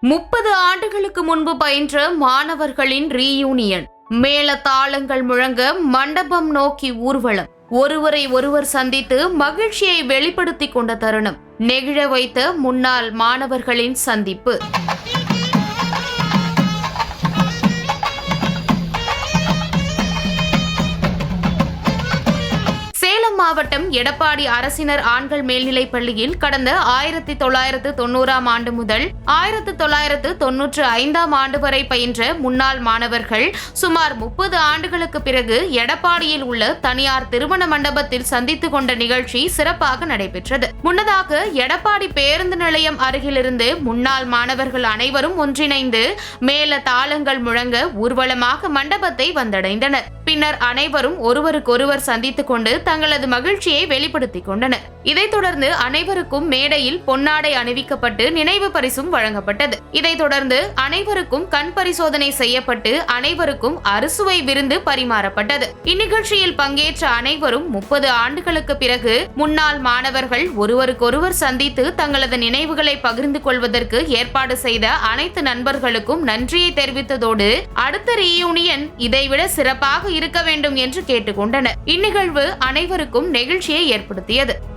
முப்பது ஆண்டுகளுக்கு முன்பு பயின்ற மாணவர்களின் ரீயூனியன் மேல தாளங்கள் முழங்க மண்டபம் நோக்கி ஊர்வலம். ஒருவரை ஒருவர் சந்தித்து மகிழ்ச்சியை வெளிப்படுத்திக் கொண்ட தருணம். நெகிழ வைத்த முன்னாள் மாணவர்களின் சந்திப்பு. சேலம் மாவட்டம் எடப்பாடி அரசினர் ஆண்கள் மேல்நிலைப் பள்ளியில் கடந்த ஆயிரத்தி தொள்ளாயிரத்து தொன்னூறாம் ஆண்டு முதல் ஆயிரத்து தொள்ளாயிரத்து தொன்னூற்று ஐந்தாம் ஆண்டு வரை பயின்ற முன்னாள் மாணவர்கள் சுமார் முப்பது ஆண்டுகளுக்கு பிறகு எடப்பாடியில் உள்ள தனியார் திருமண மண்டபத்தில் சந்தித்துக் கொண்ட நிகழ்ச்சி சிறப்பாக நடைபெற்றது. முன்னதாக எடப்பாடி பேருந்து நிலையம் அருகிலிருந்து முன்னாள் மாணவர்கள் அனைவரும் ஒன்றிணைந்து மேல தாளங்கள் முழங்க ஊர்வலமாக மண்டபத்தை வந்தடைந்தனர். பின்னர் அனைவரும் ஒருவருக்கொருவர் சந்தித்துக் கொண்டு தங்களது மகிழ்ச்சியை வெளிப்படுத்திக் கொண்டனர். இதைத் தொடர்ந்து அனைவருக்கும் மேடையில் பொன்னாடை அணிவிக்கப்பட்டு நினைவு பரிசும் வழங்கப்பட்டது. இதைத் தொடர்ந்து அனைவருக்கும் கண் பரிசோதனை செய்யப்பட்டு அனைவருக்கும் அறுசுவை விருந்து பரிமாறப்பட்டது. இந்நிகழ்ச்சியில் பங்கேற்ற அனைவரும் முப்பது ஆண்டுகளுக்கு பிறகு முன்னாள் மாணவர்கள் ஒருவருக்கொருவர் சந்தித்து தங்களது நினைவுகளை பகிர்ந்து கொள்வதற்கு ஏற்பாடு செய்த அனைத்து நண்பர்களுக்கும் நன்றியை தெரிவித்ததோடு அடுத்த ரீயூனியன் இதைவிட சிறப்பாக இருக்க வேண்டும் என்று கேட்டுக்கொண்டனர் இந்நிகழ்வு அனைவருக்கும் நெகிழ்ச்சியை ஏற்படுத்தியது.